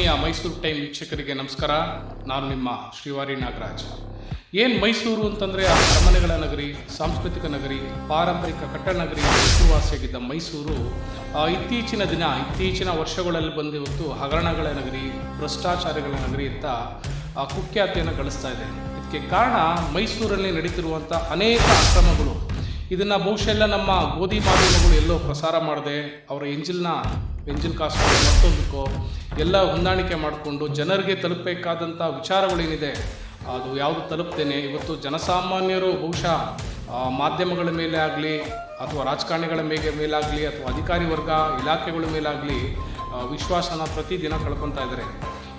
ಆತ್ಮೀಯ ಮೈಸೂರು ಟೈಮ್ ವೀಕ್ಷಕರಿಗೆ ನಮಸ್ಕಾರ. ನಾನು ನಿಮ್ಮ ಶ್ರೀವಾರಿ ನಾಗರಾಜ್. ಏನು ಮೈಸೂರು ಅಂತಂದರೆ ಅರಮನೆಗಳ ನಗರಿ ಸಾಂಸ್ಕೃತಿಕ ನಗರಿ ಪಾರಂಪರಿಕ ಕಟ್ಟಡ ನಗರಿ ಹೆಸರುವಾಸಿಯಾಗಿದ್ದ ಮೈಸೂರು ಆ, ಇತ್ತೀಚಿನ ದಿನ ಇತ್ತೀಚಿನ ವರ್ಷಗಳಲ್ಲಿ ಬಂದಿವತ್ತು ಹಗರಣಗಳ ನಗರಿ ಭ್ರಷ್ಟಾಚಾರಗಳ ನಗರಿ ಅಂತ ಆ, ಕುಖ್ಯಾತಿಯನ್ನು ಗಳಿಸ್ತಾ ಇದೆ. ಇದಕ್ಕೆ ಕಾರಣ ಮೈಸೂರಲ್ಲಿ ನಡೀತಿರುವಂಥ ಅನೇಕ ಅಕ್ರಮಗಳು. ಇದನ್ನು ಬಹುಶಃ ಎಲ್ಲ ನಮ್ಮ ಗೋಧಿ ಮಾಧ್ಯಮಗಳು ಎಲ್ಲೋ ಪ್ರಸಾರ ಮಾಡದೆ ಅವರ ಎಂಜಿಲ್ನ, ಎಂಜಿಲ್ ಕಾಸ್ಟ್ ಮತ್ತೊಂದಕ್ಕೋ ಎಲ್ಲ ಹೊಂದಾಣಿಕೆ ಮಾಡಿಕೊಂಡು ಜನರಿಗೆ ತಲುಪಬೇಕಾದಂಥ ವಿಚಾರಗಳೇನಿದೆ, ಅದು ಯಾವುದು ತಲುಪ್ತೇನೆ? ಇವತ್ತು ಜನಸಾಮಾನ್ಯರು ಬಹುಶಃ ಮಾಧ್ಯಮಗಳ ಮೇಲೆ ಆಗಲಿ ಅಥವಾ ರಾಜಕಾರಣಿಗಳ ಮೇಲೆ ಮೇಲಾಗಲಿ ಅಥವಾ ಅಧಿಕಾರಿ ವರ್ಗ ಇಲಾಖೆಗಳ ಮೇಲಾಗಲಿ ವಿಶ್ವಾಸನ ಪ್ರತಿದಿನ ಕಳ್ಕೊತಾ ಇದ್ದಾರೆ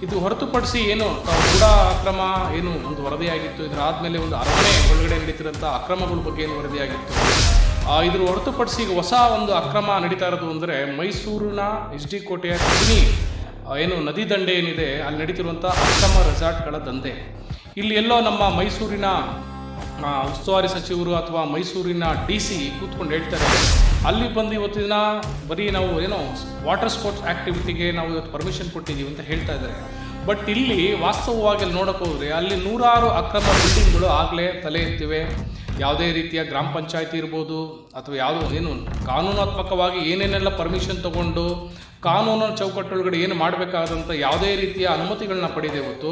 ಇದು ಹೊರತುಪಡಿಸಿ ಏನು, ತಾವು ಕೂಡ ಅಕ್ರಮ, ಏನು ಒಂದು ವರದಿಯಾಗಿತ್ತು, ಇದರ ಆದಮೇಲೆ ಒಂದು ಅರಮನೆ ಒಳಗಡೆ ನಡೀತಿರೋಂಥ ಅಕ್ರಮಗಳ ಬಗ್ಗೆ ಏನು ವರದಿಯಾಗಿತ್ತು? ಇದ್ರ ಹೊರತುಪಡಿಸಿ ಈಗ ಹೊಸ ಒಂದು ಅಕ್ರಮ ನಡೀತಾ ಇರೋದು ಅಂದರೆ ಮೈಸೂರಿನ ಎಚ್ ಡಿ ಕೋಟೆಯ ಕಬಿನಿ ಏನು ನದಿ ದಂಡೆ ಏನಿದೆ, ಅಲ್ಲಿ ನಡೀತಿರುವಂಥ ಅಕ್ರಮ ರೆಸಾರ್ಟ್ಗಳ ದಂಧೆ. ಇಲ್ಲಿ ಎಲ್ಲೋ ನಮ್ಮ ಮೈಸೂರಿನ ಉಸ್ತುವಾರಿ ಸಚಿವರು ಅಥವಾ ಮೈಸೂರಿನ ಡಿ ಸಿ ಕೂತ್ಕೊಂಡು ಹೇಳ್ತಾರೆ. ಅಲ್ಲಿ ಬಂದು ಇವತ್ತಿನ ಬರೀ ನಾವು ಏನೋ ವಾಟರ್ ಸ್ಪೋರ್ಟ್ಸ್ ಆ್ಯಕ್ಟಿವಿಟಿಗೆ ನಾವು ಇವತ್ತು ಪರ್ಮಿಷನ್ ಕೊಟ್ಟಿದ್ದೀವಿ ಅಂತ ಹೇಳ್ತಾ ಇದ್ದಾರೆ. ಬಟ್ ಇಲ್ಲಿ ವಾಸ್ತವವಾಗಿ ಅಲ್ಲಿ ನೋಡಕ್ಕೆ ಹೋದರೆ ಅಲ್ಲಿ ನೂರಾರು ಅಕ್ರಮ ಬಿಲ್ಡಿಂಗ್ಗಳು ಆಗಲೇ ತಲೆ ಎತ್ತಿವೆ. ಯಾವುದೇ ರೀತಿಯ ಗ್ರಾಮ ಪಂಚಾಯತಿ ಇರ್ಬೋದು ಅಥವಾ ಯಾವುದೋ ಏನು ಕಾನೂನಾತ್ಮಕವಾಗಿ ಏನೇನೆಲ್ಲ ಪರ್ಮಿಷನ್ ತಗೊಂಡು ಕಾನೂನು ಚೌಕಟ್ಟೊಳಗಡೆ ಏನು ಮಾಡಬೇಕಾದಂಥ ಯಾವುದೇ ರೀತಿಯ ಅನುಮತಿಗಳನ್ನ ಪಡೆದೇ ಹೊತ್ತು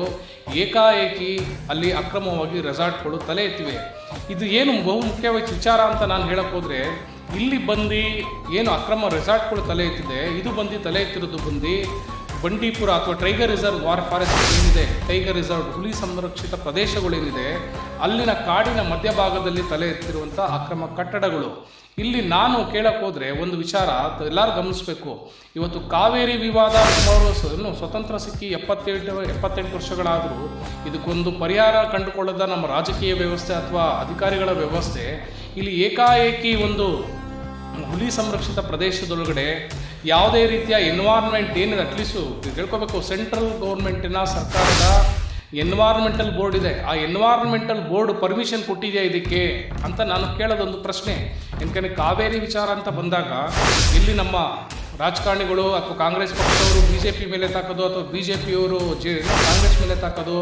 ಏಕಾಏಕಿ ಅಲ್ಲಿ ಅಕ್ರಮವಾಗಿ ರೆಸಾರ್ಟ್ಗಳು ತಲೆ ಎತ್ತಿವೆ. ಇದು ಏನು ಬಹು ಮುಖ್ಯವಾದ ವಿಚಾರ ಅಂತ ನಾನು ಹೇಳಕ್ಕೆ ಹೋದರೆ, ಇಲ್ಲಿ ಬಂದು ಏನು ಅಕ್ರಮ ರೆಸಾರ್ಟ್ಗಳು ತಲೆ ಎತ್ತಿದೆ, ಇದು ಬಂದು ತಲೆ ಎತ್ತಿರೋದು ಬಂದು ಬಂಡೀಪುರ ಅಥವಾ ಟೈಗರ್ ರಿಸರ್ವ್ ವಾರ್ ಫಾರೆಸ್ಟ್ ಏನಿದೆ ಟೈಗರ್ ರಿಸರ್ವ್ ಹುಲಿ ಸಂರಕ್ಷಿತ ಪ್ರದೇಶಗಳೇನಿದೆ ಅಲ್ಲಿನ ಕಾಡಿನ ಮಧ್ಯಭಾಗದಲ್ಲಿ ತಲೆ ಎತ್ತಿರುವಂಥ ಅಕ್ರಮ ಕಟ್ಟಡಗಳು. ಇಲ್ಲಿ ನಾನು ಕೇಳಕ್ಕೆ ಹೋದರೆ ಒಂದು ವಿಚಾರ ಎಲ್ಲರೂ ಗಮನಿಸಬೇಕು. ಇವತ್ತು ಕಾವೇರಿ ವಿವಾದ ಸುಮಾರು ಸ್ವತಂತ್ರ ಸಿಕ್ಕಿ ಎಪ್ಪತ್ತೇಳು, ಎಪ್ಪತ್ತೆಂಟು ವರ್ಷಗಳಾದರೂ ಇದಕ್ಕೊಂದು ಪರಿಹಾರ ಕಂಡುಕೊಳ್ಳದ ನಮ್ಮ ರಾಜಕೀಯ ವ್ಯವಸ್ಥೆ ಅಥವಾ ಅಧಿಕಾರಿಗಳ ವ್ಯವಸ್ಥೆ, ಇಲ್ಲಿ ಏಕಾಏಕಿ ಒಂದು ಹುಲಿ ಸಂರಕ್ಷಿತ ಪ್ರದೇಶದೊಳಗಡೆ ಯಾವುದೇ ರೀತಿಯ ಎನ್ವಾರ್ಮೆಂಟ್ ಏನಿದೆ ಅಟ್ಲೀಸ್ಟು ತಿಳ್ಕೊಬೇಕು ಸೆಂಟ್ರಲ್ ಗೌರ್ಮೆಂಟಿನ ಸರ್ಕಾರದ ಎನ್ವಾರ್ಮೆಂಟಲ್ ಬೋರ್ಡ್ ಇದೆ. ಆ ಎನ್ವಾರ್ಮೆಂಟಲ್ ಬೋರ್ಡ್ ಪರ್ಮಿಷನ್ ಕೊಟ್ಟಿದೆಯಾ ಇದಕ್ಕೆ ಅಂತ ನಾನು ಕೇಳೋದೊಂದು ಪ್ರಶ್ನೆ. ಯಾಕಂದರೆ ಕಾವೇರಿ ವಿಚಾರ ಅಂತ ಬಂದಾಗ, ಇಲ್ಲಿ ನಮ್ಮ ರಾಜಕಾರಣಿಗಳು ಅಥವಾ ಕಾಂಗ್ರೆಸ್ ಪಕ್ಷದವರು ಬಿ ಜೆ ಪಿ ಮೇಲೆ ತಾಕೋದು ಅಥವಾ ಬಿ ಜೆ ಪಿಯವರು ಜೆ ಕಾಂಗ್ರೆಸ್ ಮೇಲೆ ತಾಕೋದು,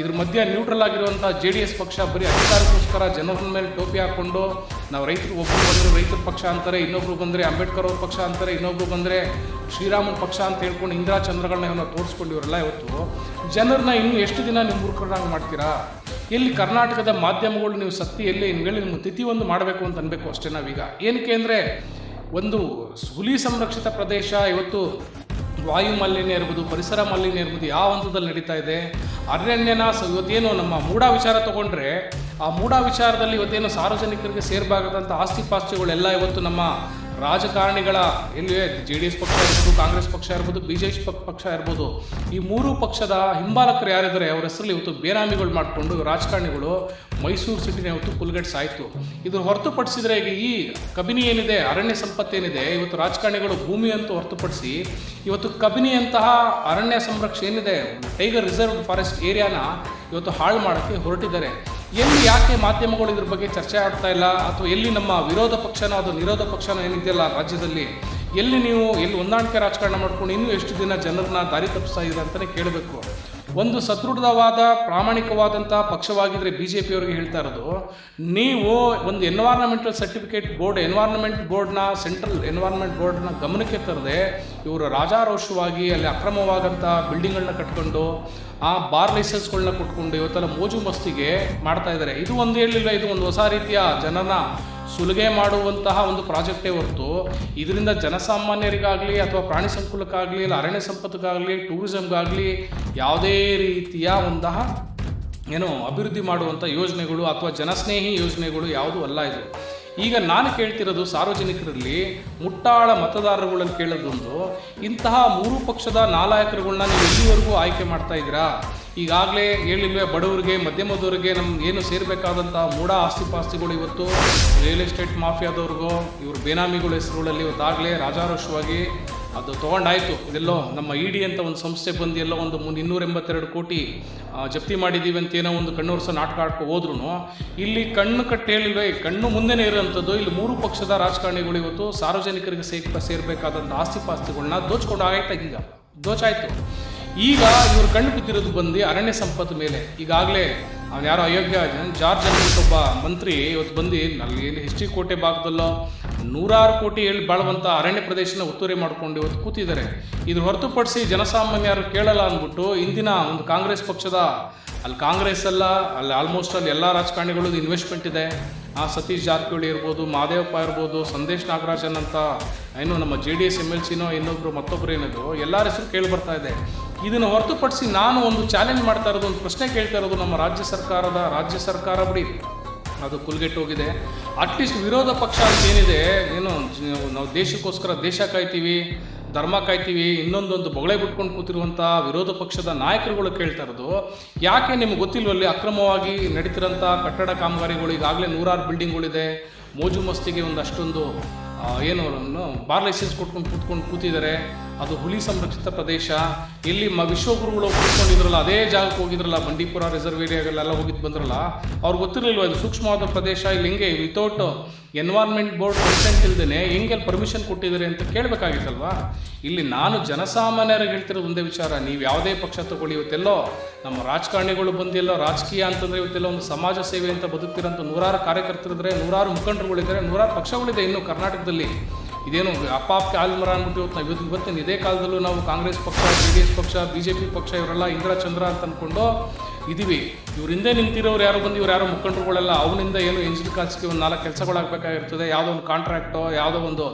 ಇದ್ರ ಮಧ್ಯೆ ನ್ಯೂಟ್ರಲ್ ಆಗಿರುವಂಥ ಜೆ ಡಿ ಎಸ್ ಪಕ್ಷ ಬರೀ ಅಧಿಕಾರಕ್ಕೋಸ್ಕರ ಜನರ ಮೇಲೆ ಟೋಪಿ ಹಾಕ್ಕೊಂಡು ನಾವು ರೈತರು ಒಬ್ಬರು ಬಂದರೆ ರೈತರ ಪಕ್ಷ ಅಂತಾರೆ, ಇನ್ನೊಬ್ರು ಬಂದರೆ ಅಂಬೇಡ್ಕರ್ ಅವ್ರ ಪಕ್ಷ ಅಂತಾರೆ, ಇನ್ನೊಬ್ರು ಬಂದರೆ ಶ್ರೀರಾಮನ ಪಕ್ಷ ಅಂತ ಹೇಳ್ಕೊಂಡು ಇಂದಿರಾ ಚಂದ್ರಗಳನ್ನ ಇವನ್ನ ತೋರಿಸ್ಕೊಂಡು ಇವರೆಲ್ಲ ಇವತ್ತು. ಜನರನ್ನ ಇನ್ನು ಎಷ್ಟು ದಿನ ನೀವು ಮೂರ್ಖರಾಗಿ ಮಾಡ್ತೀರಾ? ಎಲ್ಲಿ ಕರ್ನಾಟಕದ ಮಾಧ್ಯಮಗಳು ನೀವು ಸತ್ತಿ, ಎಲ್ಲಿ ಇನ್ವೇಳಿ ನಿಮ್ಮ ತಿಥಿ ಒಂದು ಮಾಡಬೇಕು ಅಂತ ಅನ್ಬೇಕು ಅಷ್ಟೇ ನಾವೀಗ. ಏನಕ್ಕೆ ಅಂದರೆ ಒಂದು ಹುಲಿ ಸಂರಕ್ಷಿತ ಪ್ರದೇಶ, ಇವತ್ತು ವಾಯು ಮಾಲಿನ್ಯ ಇರ್ಬೋದು, ಪರಿಸರ ಮಾಲಿನ್ಯ ಇರ್ಬೋದು, ಯಾವ ಹಂತದಲ್ಲಿ ನಡೀತಾ ಇದೆ? ಅರಣ್ಯನ ಇವತ್ತೇನು ನಮ್ಮ ಮೂಢ ವಿಚಾರ ತಗೊಂಡ್ರೆ ಆ ಮೂಢ ವಿಚಾರದಲ್ಲಿ ಇವತ್ತೇನು ಸಾರ್ವಜನಿಕರಿಗೆ ಸೇರ್ಬಾಗದಂಥ ಆಸ್ತಿ ಪಾಸ್ತಿಗಳೆಲ್ಲ ಇವತ್ತು ನಮ್ಮ ರಾಜಕಾರಣಿಗಳ ಎಲ್ಲಿ ಜೆ ಡಿ ಎಸ್ ಪಕ್ಷ ಇರ್ಬೋದು, ಕಾಂಗ್ರೆಸ್ ಪಕ್ಷ ಇರ್ಬೋದು, ಬಿ ಜೆ ಪಿ ಪಕ್ಷ ಇರ್ಬೋದು, ಈ ಮೂರು ಪಕ್ಷದ ಹಿಂಬಾಲಕರು ಯಾರಿದ್ದಾರೆ ಅವರ ಹೆಸರಲ್ಲಿ ಇವತ್ತು ಬೇನಾಮಿಗಳು ಮಾಡಿಕೊಂಡು ರಾಜಕಾರಣಿಗಳು ಮೈಸೂರು ಸಿಟಿನ ಇವತ್ತು ಕುಲ್ಗಟ್ಸ್ ಆಯಿತು. ಇದನ್ನು ಹೊರತುಪಡಿಸಿದ್ರೆ ಈ ಕಬಿನಿ ಏನಿದೆ, ಅರಣ್ಯ ಸಂಪತ್ತೇನಿದೆ ಇವತ್ತು ರಾಜಕಾರಣಿಗಳು ಭೂಮಿ ಅಂತ ಹೊರತುಪಡಿಸಿ, ಇವತ್ತು ಕಬಿನಿಯಂತಹ ಅರಣ್ಯ ಸಂರಕ್ಷಣೆ ಏನಿದೆ, ಟೈಗರ್ ರಿಸರ್ವ್ ಫಾರೆಸ್ಟ್ ಏರಿಯಾನ ಇವತ್ತು ಹಾಳು ಮಾಡೋಕ್ಕೆ ಹೊರಟಿದ್ದಾರೆ. ಎಲ್ಲಿ ಯಾಕೆ ಮಾಧ್ಯಮಗಳು ಇದ್ರ ಬಗ್ಗೆ ಚರ್ಚೆ ಆಗ್ತಾ ಇಲ್ಲ? ಅಥವಾ ಎಲ್ಲಿ ನಮ್ಮ ವಿರೋಧ ಪಕ್ಷನ ಅದು ನಿರೋಧ ಪಕ್ಷನ ಏನಿದೆಯಲ್ಲ ರಾಜ್ಯದಲ್ಲಿ? ಎಲ್ಲಿ ನೀವು, ಎಲ್ಲಿ ಹೊಂದಾಣಿಕೆ ರಾಜಕಾರಣ ಮಾಡ್ಕೊಂಡು ಇನ್ನೂ ಎಷ್ಟು ದಿನ ಜನರನ್ನ ದಾರಿ ತಪ್ಪಿಸ್ತಾ ಇದೆ ಅಂತಲೇ ಕೇಳಬೇಕು. ಒಂದು ಸದೃಢವಾದ ಪ್ರಾಮಾಣಿಕವಾದಂಥ ಪಕ್ಷವಾಗಿದ್ದರೆ ಬಿ ಜೆ ಪಿಯವರಿಗೆ ಹೇಳ್ತಾ ಇರೋದು, ನೀವು ಒಂದು ಎನ್ವಾರ್ನಮೆಂಟಲ್ ಸರ್ಟಿಫಿಕೇಟ್ ಬೋರ್ಡ್ ಎನ್ವಾರ್ನಮೆಂಟ್ ಬೋರ್ಡ್ನ ಸೆಂಟ್ರಲ್ ಎನ್ವೈರ್ನಮೆಂಟ್ ಬೋರ್ಡ್ನ ಗಮನಕ್ಕೆ ತರದೆ ಇವರು ರಾಜಾರೋಷವಾಗಿ ಅಲ್ಲಿ ಅಕ್ರಮವಾದಂಥ ಬಿಲ್ಡಿಂಗ್ಗಳನ್ನ ಕಟ್ಕೊಂಡು, ಆ ಬಾರ್ ಲೈಸೆನ್ಸ್ಗಳನ್ನ ಕೊಟ್ಕೊಂಡು ಇವತ್ತೆಲ್ಲ ಮೋಜು ಮಸ್ತಿಗೆ ಮಾಡ್ತಾ ಇದ್ದಾರೆ ಇದು ಒಂದು ಹೇಳಿಲ್ಲ ಇದು ಒಂದು ಹೊಸ ರೀತಿಯ ಜನನ ಸುಲಿಗೆ ಮಾಡುವಂತಹ ಒಂದು ಪ್ರಾಜೆಕ್ಟೇ ಹೊರತು ಇದರಿಂದ ಜನಸಾಮಾನ್ಯರಿಗಾಗಲಿ ಅಥವಾ ಪ್ರಾಣಿ ಸಂಕುಲಕ್ಕಾಗಲಿ ಇಲ್ಲ ಅರಣ್ಯ ಸಂಪತ್ತಿಗಾಗಲಿ ಟೂರಿಸಮ್ಗಾಗಲಿ ಯಾವುದೇ ರೀತಿಯ ಒಂತಹ ಏನು ಅಭಿವೃದ್ಧಿ ಮಾಡುವಂಥ ಯೋಜನೆಗಳು ಅಥವಾ ಜನಸ್ನೇಹಿ ಯೋಜನೆಗಳು ಯಾವುದೂ ಅಲ್ಲ ಇದು. ಈಗ ನಾನು ಕೇಳ್ತಿರೋದು ಸಾರ್ವಜನಿಕರಲ್ಲಿ ಮುಟ್ಟಾಳ ಮತದಾರರುಗಳನ್ನು ಕೇಳೋದೊಂದು. ಇಂತಹ ಮೂರು ಪಕ್ಷದ ನಾಲಾಯಕರುಗಳನ್ನ ನೀವು ಇಲ್ಲಿವರೆಗೂ ಆಯ್ಕೆ ಮಾಡ್ತಾ ಇದ್ದೀರಾ? ಈಗಾಗಲೇ ಹೇಳಿಲ್ವೇ ಬಡವರಿಗೆ ಮಧ್ಯಮದವರಿಗೆ ನಮ್ಗೆ ಏನು ಸೇರಬೇಕಾದಂಥ ಮೂಢ ಆಸ್ತಿ ಪಾಸ್ತಿಗಳು ಇವತ್ತು ರಿಯಲ್ ಎಸ್ಟೇಟ್ ಮಾಫಿಯಾದವ್ರಿಗೂ, ಇವರು ಬೇನಾಮಿಗಳ ಹೆಸರುಗಳಲ್ಲಿ ಇವತ್ತಾಗಲೇ ರಾಜಾರೋಷವಾಗಿ ಅದು ತೊಗೊಂಡಾಯಿತು. ಇದೆಲ್ಲೋ ನಮ್ಮ ಇ ಡಿ ಅಂತ ಒಂದು ಸಂಸ್ಥೆ ಬಂದು ಎಲ್ಲೋ ಒಂದು ಮುನ್ ಇನ್ನೂರ ಎಂಬತ್ತೆರಡು ಕೋಟಿ ಜಪ್ತಿ ಮಾಡಿದ್ದೀವಿ ಅಂತ ಏನೋ ಒಂದು ಕಣ್ಣು ವರ್ಷ ನಾಟಕ ಆಡ್ಕೊ ಹೋದ್ರು ಇಲ್ಲಿ ಕಣ್ಣು ಕಟ್ಟಿ ಹೇಳಿಲ್ವೇ, ಕಣ್ಣು ಮುಂದೆನೇ ಇರೋಂಥದ್ದು, ಇಲ್ಲಿ ಮೂರು ಪಕ್ಷದ ರಾಜಕಾರಣಿಗಳು ಇವತ್ತು ಸಾರ್ವಜನಿಕರಿಗೆ ಸೇರ್ಕ ಸೇರಬೇಕಾದಂಥ ಆಸ್ತಿ ಪಾಸ್ತಿಗಳನ್ನ ದೋಚ್ಕೊಂಡು ಆಗೈತೆ ಈಗ. ದೋಚಾಯ್ತು. ಈಗ ಇವರು ಕಣ್ಣು ಬಿದ್ದಿರೋದು ಬಂದು ಅರಣ್ಯ ಸಂಪತ್ತು ಮೇಲೆ. ಈಗಾಗಲೇ ಅವ್ನು ಯಾರೋ ಅಯೋಗ್ಯ ಜಾರ್ಜ್ ಅನ್ನೋದು ಒಬ್ಬ ಮಂತ್ರಿ ಇವತ್ತು ಬಂದು ಅಲ್ಲಿ ಟಿ ಕೋಟೆ ಭಾಗದಲ್ಲೋ ನೂರಾರು ಕೋಟಿ ಹೇಳಿ ಬಾಳುವಂಥ ಅರಣ್ಯ ಪ್ರದೇಶನ ಒತ್ತುವರಿ ಮಾಡಿಕೊಂಡು ಇವತ್ತು ಕೂತಿದ್ದಾರೆ. ಇದ್ರ ಹೊರತುಪಡಿಸಿ ಜನಸಾಮಾನ್ಯರು ಕೇಳಲ್ಲ ಅಂದ್ಬಿಟ್ಟು ಇಂದಿನ ಒಂದು ಕಾಂಗ್ರೆಸ್ ಪಕ್ಷದ ಅಲ್ಲಿ ಕಾಂಗ್ರೆಸ್ ಅಲ್ಲ, ಅಲ್ಲಿ ಆಲ್ಮೋಸ್ಟ್ ಅಲ್ಲಿ ಎಲ್ಲ ರಾಜಕಾರಣಿಗಳದ್ದು ಇನ್ವೆಸ್ಟ್ಮೆಂಟ್ ಇದೆ. ಆ ಸತೀಶ್ ಜಾರಕಿಹೊಳಿ ಇರ್ಬೋದು, ಮಾದೇವಪ್ಪ ಇರ್ಬೋದು, ಸಂದೇಶ್ ನಾಗರಾಜನ್ ಅಂತ ಏನು ನಮ್ಮ J D S M L ಸಿನೋ ಇನ್ನೊಬ್ರು ಮತ್ತೊಬ್ರು ಏನಿದ್ರು ಎಲ್ಲರ ಹೆಸರು ಕೇಳಿ ಬರ್ತಾ ಇದೆ. ಇದನ್ನು ಹೊರತುಪಡಿಸಿ ನಾನು ಒಂದು ಚಾಲೆಂಜ್ ಮಾಡ್ತಾ ಇರೋದು, ಒಂದು ಪ್ರಶ್ನೆ ಕೇಳ್ತಾ ಇರೋದು ನಮ್ಮ ರಾಜ್ಯ ಸರ್ಕಾರದ, ರಾಜ್ಯ ಸರ್ಕಾರ ಬಿಡಿ ಅದು ಕುಲ್ಗೆಟ್ಟು ಹೋಗಿದೆ. ಅಟ್ಲೀಸ್ಟ್ ವಿರೋಧ ಪಕ್ಷ ಅಂತ ಏನಿದೆ, ಏನು, ನಾವು ದೇಶಕ್ಕೋಸ್ಕರ ದೇಶ ಕಾಯ್ತೀವಿ, ಧರ್ಮ ಕಾಯ್ತೀವಿ, ಇನ್ನೊಂದೊಂದು ಬೊಗಳೆ ಬಿಟ್ಕೊಂಡು ಕೂತಿರುವಂಥ ವಿರೋಧ ಪಕ್ಷದ ನಾಯಕರುಗಳು ಕೇಳ್ತಾ ಇರೋದು, ಯಾಕೆ ನಿಮ್ಗೆ ಗೊತ್ತಿಲ್ವಲ್ಲಿ ಅಕ್ರಮವಾಗಿ ನಡೀತಿರೋಂಥ ಕಟ್ಟಡ ಕಾಮಗಾರಿಗಳು, ಈಗಾಗಲೇ ನೂರಾರು ಬಿಲ್ಡಿಂಗ್ಗಳಿದೆ ಮೋಜು ಮಸ್ತಿಗೆ ಒಂದಷ್ಟೊಂದು ಏನು ಬಾರ್ ಲೈಸೆನ್ಸ್ ಕೊಟ್ಕೊಂಡು ಕೂತ್ಕೊಂಡು ಕೂತಿದ್ದಾರೆ. ಅದು ಹುಲಿ ಸಂರಕ್ಷಿತ ಪ್ರದೇಶ. ಇಲ್ಲಿ ಮ ವಿಶ್ವಗುರುಗಳು ಕೂತ್ಕೊಂಡಿದ್ರಲ್ಲ, ಅದೇ ಜಾಗಕ್ಕೆ ಹೋಗಿದ್ರಲ್ಲ, ಬಂಡೀಪುರ ರಿಸರ್ವ್ ಏರಿಯಾಗಳೆಲ್ಲ ಹೋಗಿದ್ದು ಬಂದ್ರಲ್ಲ. ಅವ್ರಿಗೆ ಗೊತ್ತಿರಲಿಲ್ವ, ಇದು ಸೂಕ್ಷ್ಮವಾದ ಪ್ರದೇಶ, ಇಲ್ಲಿ ಹೆಂಗೆ ವಿತೌಟ್ ಎನ್ವೈರ್ಮೆಂಟ್ ಬೋರ್ಡ್ ಕನ್ಸೆಂಟ್ ಇಲ್ದೇನೆ ಹೆಂಗೆ ಪರ್ಮಿಷನ್ ಕೊಟ್ಟಿದ್ದಾರೆ ಅಂತ ಕೇಳಬೇಕಾಗಿತ್ತಲ್ವಾ? ಇಲ್ಲಿ ನಾನು ಜನಸಾಮಾನ್ಯರಿಗೆ ಹೇಳ್ತಿರೋ ಒಂದೇ ವಿಚಾರ, ನೀವು ಯಾವುದೇ ಪಕ್ಷ ತಗೊಳ್ಳಿ, ಇವತ್ತೆಲ್ಲೋ ನಮ್ಮ ರಾಜಕಾರಣಿಗಳು ಬಂದಿಲ್ಲ, ರಾಜಕೀಯ ಅಂತಂದರೆ ಇವತ್ತೆಲ್ಲ ಒಂದು ಸಮಾಜ ಸೇವೆ ಅಂತ ಬದುಕ್ತಿರೋಂಥ ನೂರಾರು ಕಾರ್ಯಕರ್ತರಿದ್ರೆ, ನೂರಾರು ಮುಖಂಡರುಗಳಿದ್ದಾರೆ, ನೂರಾರು ಪಕ್ಷಗಳಿದೆ ಇನ್ನು ಕರ್ನಾಟಕದಲ್ಲಿ. ಇದೇನು ಅಪ್ಪ ಆಲ್ಮರ ಅಂದ್ಬಿಟ್ಟು ಇವತ್ತು ನಾವು ಇವತ್ತು ಇವತ್ತಿನ ಇದೇ ಕಾಲದಲ್ಲೂ ನಾವು ಕಾಂಗ್ರೆಸ್ ಪಕ್ಷ, ಜೆ ಡಿ ಎಸ್ ಪಕ್ಷ, ಬಿ ಜೆ ಪಿ ಪಕ್ಷ ಇವರೆಲ್ಲ ಇಂದಿರಾ ಚಂದ್ರ ಅಂತ ಅಂದ್ಕೊಂಡು ಇದೀವಿ. ಇವ್ರ ಹಿಂದೆ ನಿಂತಿರೋರು ಯಾರು ಬಂದು ಇವ್ರು ಯಾರೋ ಮುಖಂಡರುಗಳೆಲ್ಲ ಅವನಿಂದ ಏನು ಎಂಜಿನ್ ಕಾಸ್ಗೆ ಒಂದು ನಾಲ್ಕು ಕೆಲಸಗಳಾಗಬೇಕಾಗಿರ್ತದೆ. ಯಾವುದೋ ಒಂದು ಕಾಂಟ್ರಾಕ್ಟೋ ಯಾವುದೋ ಒಂದು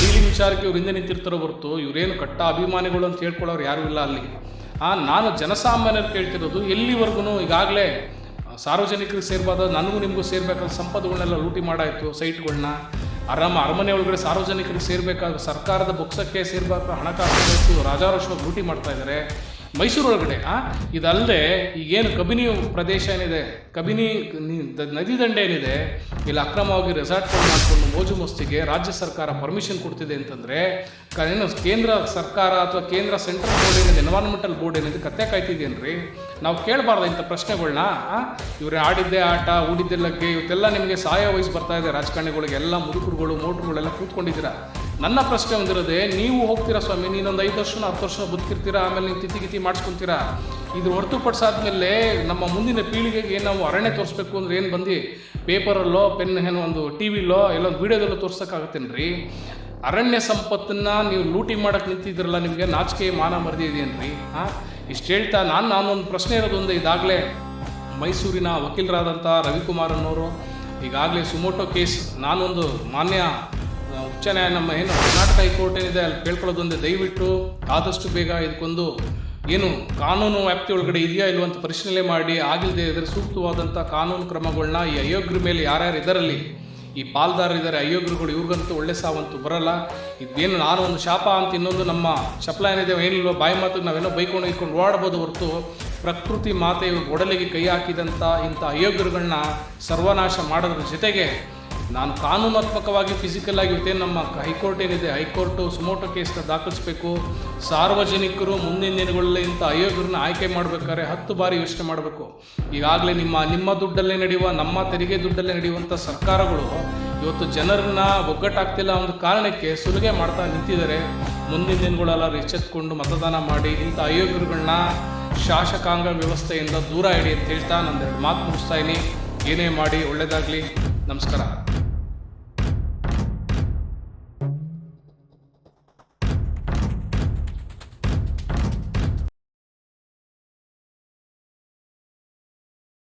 ಡೀಲಿಂಗ್ ವಿಚಾರಕ್ಕೆ ಇವ್ರ ಹಿಂದೆ ನಿಂತಿರ್ತಾರೋ ಹೊರತು ಇವರೇನು ಕಟ್ಟ ಅಭಿಮಾನಿಗಳು ಅಂತ ಹೇಳ್ಕೊಳ್ಳೋರು ಯಾರೂ ಇಲ್ಲ ಅಲ್ಲಿ. ಆ, ನಾನು ಜನಸಾಮಾನ್ಯರು ಕೇಳ್ತಿರೋದು ಎಲ್ಲಿವರೆಗೂ ಈಗಾಗಲೇ ಸಾರ್ವಜನಿಕರಿಗೆ ಸೇರ್ಬಾರ್ದು, ನನಗೂ ನಿಮಗೂ ಸೇರ್ಬೇಕಾದ ಸಂಪತ್ತುಗಳನ್ನೆಲ್ಲ ಲೂಟಿ ಮಾಡಾಯಿತು ಸೈಟ್ಗಳನ್ನ ಆರಾಮ ಅರಮನೆ ಒಳಗಡೆ ಸಾರ್ವಜನಿಕರಿಗೆ ಸೇರಬೇಕಾದ ಸರ್ಕಾರದ ಬೊಕ್ಸಕ್ಕೆ ಸೇರ್ಬೇಕಾದ ಹಣಕಾಸು ರಾಜಾರೋಷವಾಗಿ ಲೂಟಿ ಮಾಡ್ತಾ ಇದ್ದಾರೆ. ಮೈಸೂರು ಒಳಗಡೆ ಆ? ಇದಲ್ಲದೆ ಈಗೇನು ಕಬಿನಿ ಪ್ರದೇಶ ಏನಿದೆ, ಕಬಿನಿ ನದಿ ದಂಡೆ ಏನಿದೆ, ಇಲ್ಲಿ ಅಕ್ರಮವಾಗಿ ರೆಸಾರ್ಟ್ ಮಾಡಿಕೊಂಡು ಮೋಜು ಮಸ್ತಿಗೆ ರಾಜ್ಯ ಸರ್ಕಾರ ಪರ್ಮಿಷನ್ ಕೊಡ್ತಿದೆ ಅಂತಂದರೆ ಏನು ಕೇಂದ್ರ ಸರ್ಕಾರ ಅಥವಾ ಕೇಂದ್ರ ಸೆಂಟ್ರಲ್ ಬೋರ್ಡ್ ಏನಿದೆ ಎನ್ವಾರ್ಮೆಂಟಲ್ ಬೋರ್ಡ್ ಏನಿದೆ ಕತ್ತೆ ಕಾಯ್ತಿದ್ದೇನ್ರಿ ನಾವು ಕೇಳಬಾರ್ದು ಇಂಥ ಪ್ರಶ್ನೆಗಳನ್ನ ಇವ್ರು ಆಡಿದ್ದೆ ಆಟ, ಊಡಿದ್ದೆ ಲಗ್ಗೆ, ಇವತ್ತೆಲ್ಲ ನಿಮಗೆ ಸಹಾಯ ವಹಿಸಿ ಬರ್ತಾ ಇದೆ ರಾಜಕಾರಣಿಗಳಿಗೆ, ಎಲ್ಲ ಮುದುಕರುಗಳು, ಮೋಟ್ರುಗಳೆಲ್ಲ ಕೂತ್ಕೊಂಡಿದ್ದೀರಾ? ನನ್ನ ಪ್ರಶ್ನೆ ಒಂದಿರೋದೆ, ನೀವು ಹೋಗ್ತೀರಾ ಸ್ವಾಮಿ? ನೀನೊಂದು ಐದು ವರ್ಷ ಹತ್ತು ವರ್ಷ ಬದುಕಿರ್ತೀರಾ, ಆಮೇಲೆ ನೀವು ತಿತಿಗಿತಿ ಗಿತಿ ಮಾಡಿಸ್ಕೊಂತೀರಾ? ಇದು ಹೊರತುಪಡಿಸಾದ್ಮೇಲೆ ನಮ್ಮ ಮುಂದಿನ ಪೀಳಿಗೆಗೆ ನಾವು ಅರಣ್ಯ ತೋರಿಸ್ಬೇಕು ಅಂದ್ರೆ ಏನು ಬಂದು? ಪೇಪರಲ್ಲೋ, ಪೆನ್ ಏನೋ ಒಂದು ಟಿ ವಿಲೋ ಎಲ್ಲೊಂದು ವೀಡಿಯೋದಲ್ಲೋ ತೋರ್ಸೋಕ್ಕಾಗತ್ತೇನ್ರಿ? ಅರಣ್ಯ ಸಂಪತ್ತನ್ನು ನೀವು ಲೂಟಿ ಮಾಡಕ್ಕೆ ನಿಂತಿದ್ರಲ್ಲ ನಿಮಗೆ, ನಾಚಿಕೆ ಮಾನ ಮರ್ದಿ ಇದೆಯನ್ರಿ? ಹಾಂ? ಇಷ್ಟು ಹೇಳ್ತಾ ನಾನು, ನಾನೊಂದು ಪ್ರಶ್ನೆ ಇರೋದೊಂದು ಇದಾಗಲೇ. ಮೈಸೂರಿನ ವಕೀಲರಾದಂಥ ರವಿಕುಮಾರ್ ಅನ್ನೋರು ಈಗಾಗಲೇ ಸುಮೋಟೋ ಕೇಸ್, ನಾನೊಂದು ಮಾನ್ಯ ಉಚ್ಚ ನ್ಯಾಯ ನಮ್ಮ ಏನು ಕರ್ನಾಟಕ ಹೈಕೋರ್ಟ್ ಏನಿದೆ ಅಲ್ಲಿ ಕೇಳ್ಕೊಳ್ಳೋದೊಂದೇ ದಯವಿಟ್ಟು ಆದಷ್ಟು ಬೇಗ ಇದಕ್ಕೊಂದು ಏನು ಕಾನೂನು ವ್ಯಾಪ್ತಿ ಒಳಗಡೆ ಇದೆಯಾ ಇಲ್ವ ಅಂತ ಪರಿಶೀಲನೆ ಮಾಡಿ ಆಗಿಲ್ಲದೆ ಇದ್ರೆ ಸೂಕ್ತವಾದಂಥ ಕಾನೂನು ಕ್ರಮಗಳನ್ನ ಈ ಅಯೋಗ್ಯರ ಮೇಲೆ ಯಾರ್ಯಾರು ಇದರಲ್ಲಿ, ಈ ಪಾಲ್ದಾರ ಇದ್ದಾರೆ ಅಯೋಗ್ಯರುಗಳು ಇವ್ರಿಗಂತೂ ಒಳ್ಳೆ ಸಾವಂತೂ ಬರಲ್ಲ. ಇದೇನು ನಾನು ಒಂದು ಶಾಪ ಅಂತ ಇನ್ನೊಂದು ನಮ್ಮ ಚಪ್ಪಲ ಏನಿದೆ ಏನಿಲ್ವೋ, ಬಾಯಿ ಮಾತು ನಾವೇನೋ ಬೈಕೊಂಡು ಇಟ್ಕೊಂಡು ಓಡಾಡ್ಬೋದು ಹೊರತು ಪ್ರಕೃತಿ ಮಾತೆ ಒಡಲಿಗೆ ಕೈ ಹಾಕಿದಂಥ ಇಂಥ ಅಯೋಗ್ಯರುಗಳನ್ನ ಸರ್ವನಾಶ ಮಾಡೋದ್ರ ಜೊತೆಗೆ ನಾನು ಕಾನೂನಾತ್ಮಕವಾಗಿ ಫಿಸಿಕಲ್ ಆಗಿ ಇವತ್ತೇನು ನಮ್ಮ ಹೈಕೋರ್ಟ್ ಏನಿದೆ, ಹೈಕೋರ್ಟು ಸುಮೋಟೋ ಕೇಸ್ನ ದಾಖಲಿಸಬೇಕು. ಸಾರ್ವಜನಿಕರು ಮುಂದಿನ ದಿನಗಳಲ್ಲಿ ಇಂಥ ಆಯೋಗರನ್ನ ಆಯ್ಕೆ ಮಾಡಬೇಕಾದ್ರೆ ಹತ್ತು ಬಾರಿ ಯೋಚನೆ ಮಾಡಬೇಕು. ಈಗಾಗಲೇ ನಿಮ್ಮ ನಿಮ್ಮ ದುಡ್ಡಲ್ಲೇ ನಡೆಯುವ, ನಮ್ಮ ತೆರಿಗೆ ದುಡ್ಡಲ್ಲೇ ನಡೆಯುವಂಥ ಸರ್ಕಾರಗಳು ಇವತ್ತು ಜನರನ್ನ ಒಗ್ಗಟ್ಟಾಗ್ತಿಲ್ಲ ಒಂದು ಕಾರಣಕ್ಕೆ ಸುಲಿಗೆ ಮಾಡ್ತಾ ನಿಂತಿದ್ದಾರೆ. ಮುಂದಿನ ದಿನಗಳೆಲ್ಲ ಎಚ್ಚೆತ್ಕೊಂಡು ಮತದಾನ ಮಾಡಿ ಇಂಥ ಆಯೋಗರುಗಳನ್ನ ಶಾಸಕಾಂಗ ವ್ಯವಸ್ಥೆಯಿಂದ ದೂರ ಇಡಿ ಅಂತ ಹೇಳ್ತಾ ನಂದೆರಡು ಮಾತು ಮುಗಿಸ್ತಾ ಇದ್ದೀನಿ. ಏನೇ ಮಾಡಿ ಒಳ್ಳೆಯದಾಗಲಿ ನಮಸ್ಕಾರ.